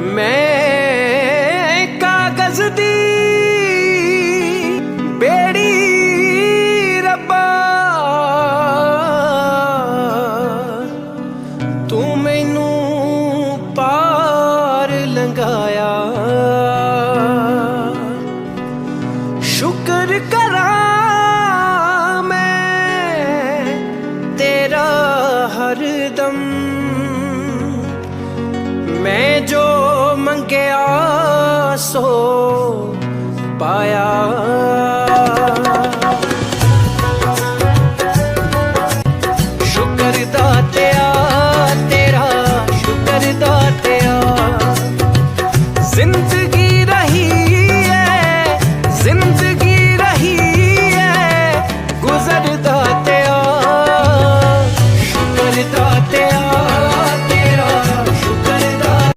ਮੈਂ ਕਾਗਜ਼ ਦੀ ਬੇੜੀ ਰੱਬਾ। ਤੂੰ ਮੈਨੂੰ ਪਾਰ ਲੰਘਾਇਆ। ਸ਼ੁਕਰ ਕਰਾਂ ਮੈਂ ਤੇਰਾ ਹਰਦਮ। ਮੈਂ ਸੋ ਪਾਇਆ